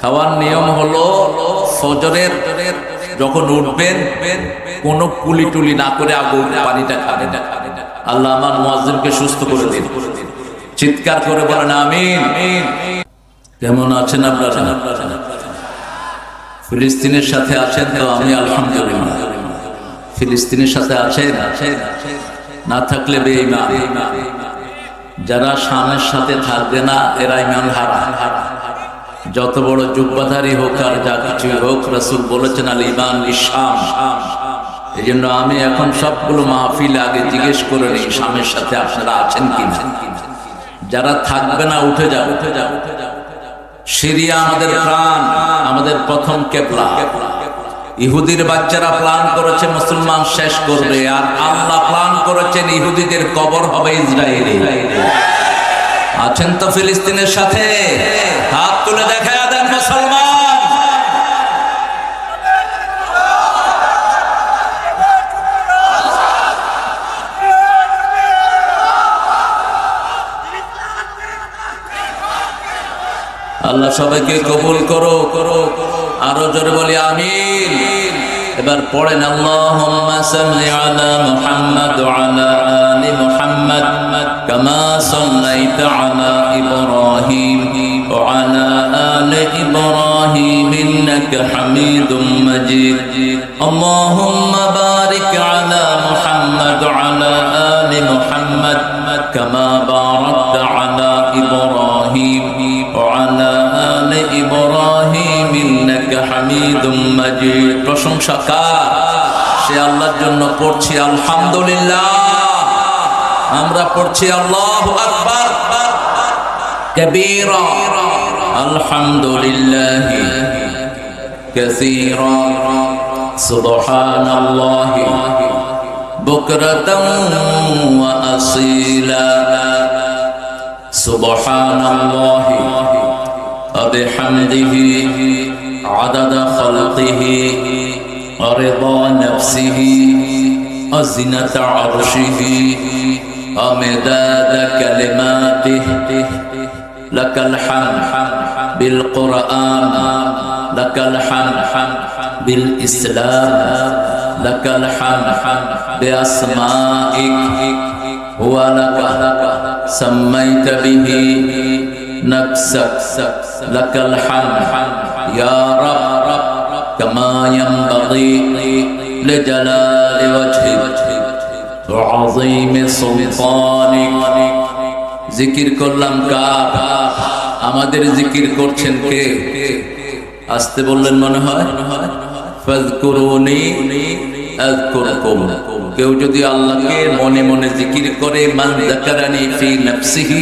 খাওয়ার নিয়ম হলো ফজরের যখন উঠবেন, কোন কুলি টুলি না করে আগুন পানিটা খাবেন। আল্লাহ আমার মুয়াজ্জিমকে সুস্থ করে দিন। চিৎকার করে বলেন, আমিন। কেমন আছেন আপনারা? ফিলিস্তিনের সাথে আছেন তো আমি, আলহামদুলিল্লাহ। ফিলিস্তিনের সাথে আছেন না থাকলে যারা স্বামীর সাথে থাকবে না, এরা ইমান হারা। যত বড় যুব্বাধারী হোক আর যা কিছু হোক, রসুল বলেছেন, আল ইমান ইসাম এই জন্য আমি এখন সবগুলো মাহফিল আগে জিজ্ঞেস করে নিই স্বামীর সাথে আপনারা আছেন কি যারা থাকবে না উঠে যাও উঠে যাও। সিরিয়া আমাদের প্রাণ, আমাদের প্রথম কেবলা। ইহুদির বাচ্চারা প্ল্যান করেছে মুসলমান শেষ করবে, আর আল্লাহ প্ল্যান করেছেন ইহুদিদের কবর হবে ইসরায়েলে। আছেন তো ফিলিস্তিনের সাথে? হাত তুলে দেখা দেন মুসলমান। আল্লাহ সবাইকে কবুল করো। করো আরও জোরে বলি, আমিন। এবার পড়েন, আল্লাহুম্মা সাল্লি আলা মুহাম্মাদ ওয়া ইব্রাহিম আলে ইব্রাহিম ইন্নাকা হামিদুম মাজিদ। প্রশংসা কার? সে আল্লাহর জন্য পড়ছি আলহামদুলিল্লাহ। আমরা পড়ছি আল্লাহু আকবার। কাবীরা। আলহামদুলিল্লাহ। কাসীরা। সুবহানাল্লাহ। বুকরাতাম ওয়া আসীলা। সুবহানাল্লাহ। وبحمده عدد خلقه ورضا نفسه وزنة عرشه ومداد كلماته. لك الحمد بالقرآن لك الحمد بالإسلام لك الحمد بأسمائك. ولك سميت به نفسك لك الحمد يا رب كما ينبغي لجلال وجهك وعظيم سلطانك জিকির করলাম কার আমাদের জিকির করছেন কে আসতে বললেন মনে হয় ফাজকুরুনি আযকুরকুম কেউ যদি আল্লাহকে মনে মনে জিকির করে মান যাকারানি ফি নাফসিহি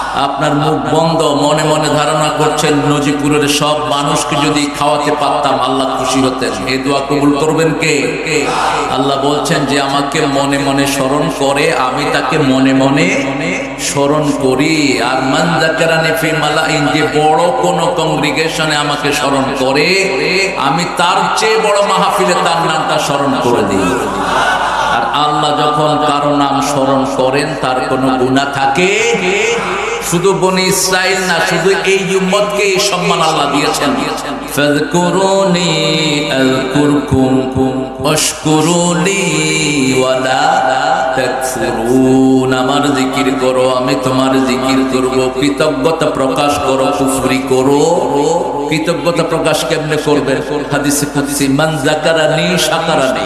আপনার মুখ বন্ধ, মনে মনে ধারণা করছেন নজিপুরের সব মানুষকে যদি খাওয়াতে পারতাম, আল্লাহ খুশি হতেন। এই দোয়া কবুল করবেন কে? আল্লাহ বলছেন যে, আমাকে মনে মনে স্মরণ করে, আমি তাকে মনে মনে স্মরণ করি। আর যে বড় কোন কংগ্রিগেশনে আমাকে স্মরণ করে, আমি তার চেয়ে বড় মাহফিলে তার নামটা স্মরণ করে দিই। আর আল্লাহ যখন কারও নাম স্মরণ করেন, তার কোনো গুণা থাকে? শুধু বনি ইসরাইল না, শুধু এই উম্মতকে এই সম্মান আল্লাহ দিয়েছেন। ফাযকুরুনি আযকুরকুম, ওয়াশকুরুলি ওয়ালা তাকফুরুন। আমার জিকির করো, আমি তোমার জিকির করব। কৃতজ্ঞতা প্রকাশ করো, কুফরি করো। কৃতজ্ঞতা প্রকাশ কেমনে করবে? হাদিসে কুদসি, মান যাকারানি শাকারানি।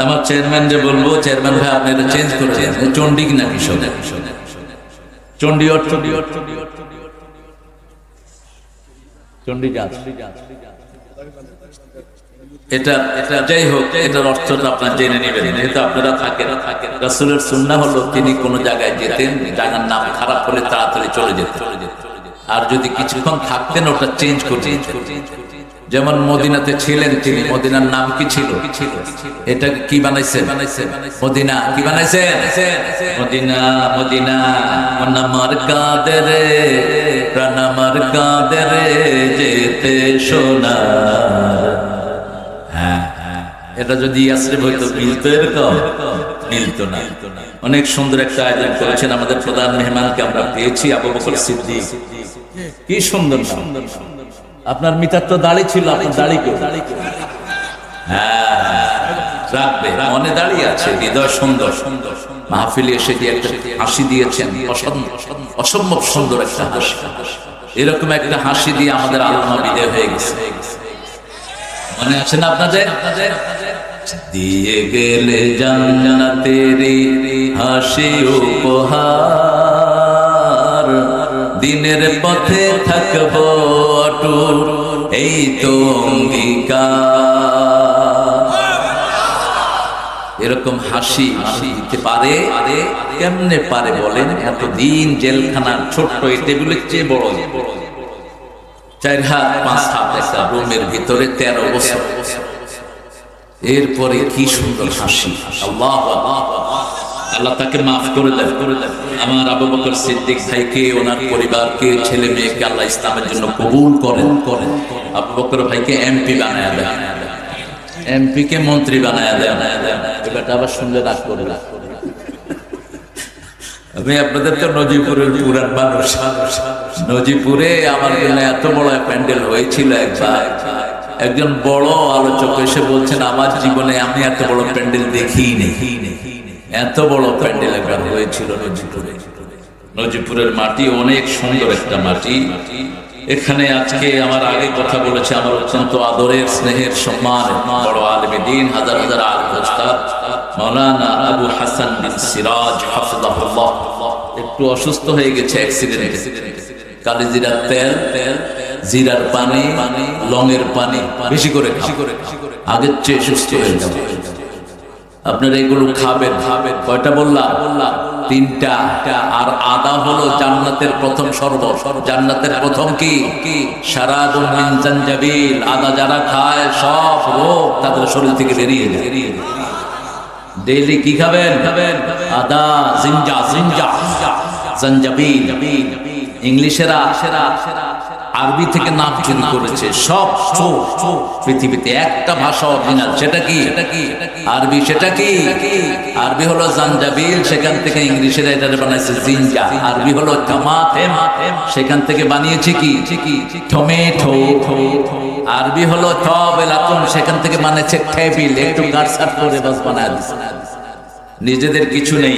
আমার চেয়ারম্যান যে বলব চেয়ারম্যান ভাই, আপনি এটা চেঞ্জ করে দিন। চণ্ডী কিনা কিশোর চণ্ডী অর্থ এটা যাই হোক, এটার অর্থটা আপনার জেনে নেবেন। কোনো জায়গায় যেতেন খারাপ তাড়াতাড়ি চলে আর যদি কিছুক্ষণ থাকতেন, ওটা চেঞ্জ করে দিতেন। যেমন মদিনাতে ছিলেন তিনি, মদিনার নাম কি ছিল? এটা কি বানাইছে মদিনা কি বানাইছে মদিনা মদিনা মনামার কাদেরে, প্রাণামার কাদেরে যেতে সোনার হ্যাঁ হ্যাঁ। এটা যদি ইয়াসরিফ হইতো, মিলতো এরকম? মিলতো না। অনেক সুন্দর একটা আয়োজন করেছেন আমাদের প্রধান মেহমানকে আমরা পেয়েছি, আবু বকর সিদ্দিক। কি সুন্দর সুন্দর সুন্দর আপনার মিতার তো দাড়ি ছিল আপনার দাড়ি কেউ হ্যাঁ রাখবে মনে দাঁড়িয়ে আছে হৃদয় সুন্দর। সুন্দর মাহফিলে এসে যে একটা হাসি দিয়েছেন অসম্ভব অসম্ভব সুন্দর একটা হাসি। এরকম একটা হাসি দিয়ে আমাদের আল্লাহ বিদায় হয়ে গেছে। মনে আছে না আপনাদের? দিয়ে গেলে জান্নাতেরি হাসি উপহার। দিনের পথে থাকব অটুট, এই তো এরকম হাসি হাসি দিতে পারে? আরে কেমনে পারে বলেন? এতদিন জেলখানার ছোট্ট এই টেবিলের চেয়ে বড়। চার হাত, পাঁচ হাত রুমের ভিতরে তেরো বছর। এরপরে কি সুন্দর হাসি। আল্লাহ আল্লাহ তাকে মাফ করে দেন। আমার আবু বকর সিদ্দিক ভাইকে, ওনার পরিবারকে, ছেলে মেয়েকে আল্লাহ ইসলামের জন্য কবুল করেন। করেন আবু বকর ভাইকে এমপি বানায় দেন। এমপি কে মন্ত্রী বানায় দেন। এবারটা আবার শুনলে রাগ করে। রাগ করে আমি আপনাদের তো নজিপুরের পুরান মানুষ। নজিপুরে আমার জন্য এত বড় প্যান্ডেল হয়েছিল একবার। একজন বড় আলোচক এসে বলছেন, আমার জীবনে আমি এত বড় প্যান্ডেল দেখি দেখি এত বড় প্যান্ডেল হয়েছিল নজিপুরে। নজিপুরের মাটি অনেক সুন্দর একটা মাটি। এখানে আজকে আমার আগে কথা বলেছে আমার অত্যন্ত আদরের স্নেহের সম্মান বড় আলমী দিন, হাজার হাজার মৌলানা আবু হাসান বিন সিরাজ, হাফিজাহুল্লাহ। একটু অসুস্থ হয়ে গেছে অ্যাক্সিডেন্টে কালি জিরার তেল তেল জিরার পানি, লংয়ের পানি, বেশি করে আগের চেয়ে সুস্থ হয়ে যাবে আপনারা এগুলো খাবেন খাবেন। কয়টা বললাম? বললাম তিনটা। আর আদা হলো জান্নাতের প্রথম সর্ব জান্নাতের প্রথম কি? সারা জাঞ্জাবিল আদা যারা খায়, সব রোগ তাদের শরীর থেকে বেরিয়ে যায়। ডেইলি কি খাবেন? খাবেন আদা জিঞ্জা জিঞ্জা। জাঞ্জাবিল। ইংলিশেরা আরবি থেকে নাম চুরি করেছে। সব পৃথিবীতে একটা ভাষা অরিজিনাল। সেটা কি? আরবি সেটা কি? আরবি হলো জাঞ্জাবিল, সেখান থেকে ইংলিশেরা এটা বানাইছে জিঞ্জা। আরবি হলো সেখান থেকে বানিয়েছে কি? টমেটো। আরবি হলো তবেলাতুন সেখান থেকে বানিয়েছে টেবিল। একটু কাটসাট করে বাস বানায় নিজেদের কিছু নেই।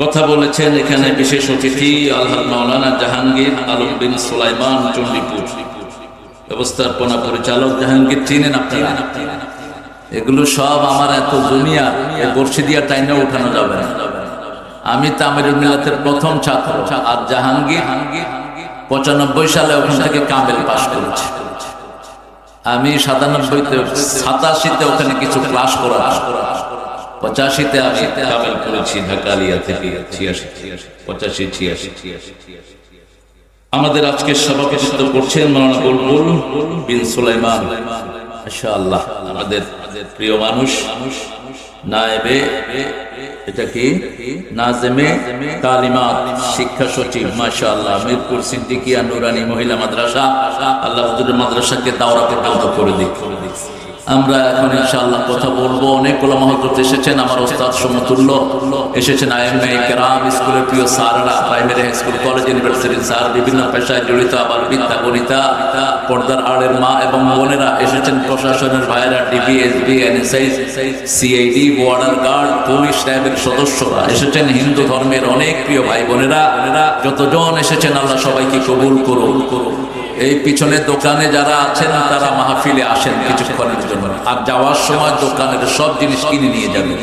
কথা বলেছেন এখানে বিশেষ অতিথি আল্লাহ মাওলানা জাহাঙ্গীর আলম বিন সুলাইমান, চণ্ডীপুর। ব্যবস্থাপনা পরিচালক জাহাঙ্গীর, চিনেন আপনারা? এগুলো সব আমার এত দুনিয়া বর্ষি দিয়া টাইনে উঠানো যাবে আমি তামিরুল মিলাতের প্রথম ছাত্র, আর জাহাঙ্গীর পঁচানব্বই সালে ওখান থেকে কামেল পাশ করেছি। আমি সাতানব্বইতে, সাতাশিতে ওখানে কিছু ক্লাস করা পঁচাশিতে করেছি ঢাকালিয়া থেকে ছিয়াশি পঁচাশি ছিয়াশি আমাদের আজকে সভাপতিত্ব করছেন বিন সুলাইমান। আমাদের প্রিয় মানুষ, নায়েবে, এটা কি? নাজেমে তালিমাত শিক্ষা সচিব, মাশাআল্লাহ, মিরপুর সিদ্দিকিয়া নুরানি মহিলা মাদ্রাসা। আল্লাহ মাদ্রাসাকে দাওয়াত করে দিক আমরা এখন ইনশাআল্লাহ কথা বলব। অনেকগুলো মহজত এসেছেন, আমার ওস্তাদ সমতুল্য এসেছেন আইএমএ কেরাম স্কুলের প্রিয় স্যাররা, প্রাইমারি স্কুল, কলেজ, ইউনিভার্সিটির স্যার, বিভিন্ন পেশায় জড়িত আবার বিদ্যা গণিতা পর্দার আড়ের মা এবং বোনেরা এসেছেন প্রশাসনের ভাইরা DBSB NSI CID border guard police র্যাবের সদস্যরা এসেছেন। হিন্দু ধর্মের অনেক প্রিয় ভাই বোনেরা, যতজন এসেছেন, আল্লাহ সবাইকে কবুল করুন করুন এই পিছনের দোকানে যারা আছেন, তারা মাহফিলে আসেন কিছুক্ষণের জন্য। আর যাওয়ার সময় দোকানের সব জিনিস কিনে নিয়ে যাবেন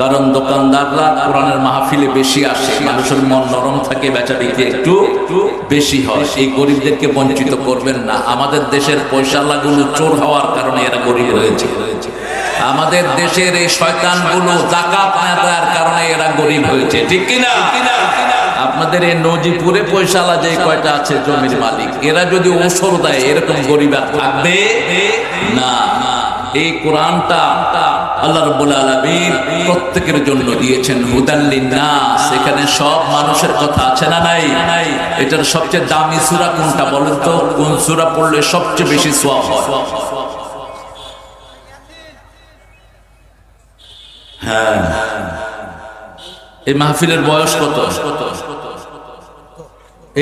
কারণ দোকানদাররা কোরআনের মাহফিলে বেশি আসে, মানুষের মন নরম থাকে বেচা বিক্রি একটু বেশি হয়। এই গরিবদেরকে বঞ্চিত করবেন না। আমাদের দেশের পয়সালাগুলো চোর হওয়ার কারণে এরা গরিব হয়েছে। আমাদের দেশের এই শয়তানগুলো জাকাত না দেওয়ার কারণে এরা গরিব হয়েছে। ঠিক কিনা? আপনাদের এই নজিপুরে পয়সালা যে কয়টা আছে জমির মালিক, এরা যদি ওসর দেয়, এরকম গরিব থাকবে না। এই কোরআনটা আল্লাহ রাব্বুল প্রত্যেকের জন্য দিয়েছেন সব মানুষের কথা আছে না নাই? এটার সবচেয়ে দামি সূরা কোনটা বলেন তো? কোন পড়লে সবচেয়ে বেশি হয়? হ্যাঁ। এই মাহফিলের বয়স কত?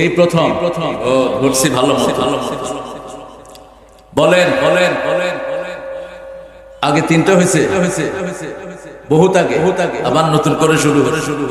এই প্রথম। প্রথম ও ভালো মতো। বলেন বলেন বলেন। আগে তিনটা হয়েছে। বহুত আগে। আবার নতুন করে শুরু করে শুরু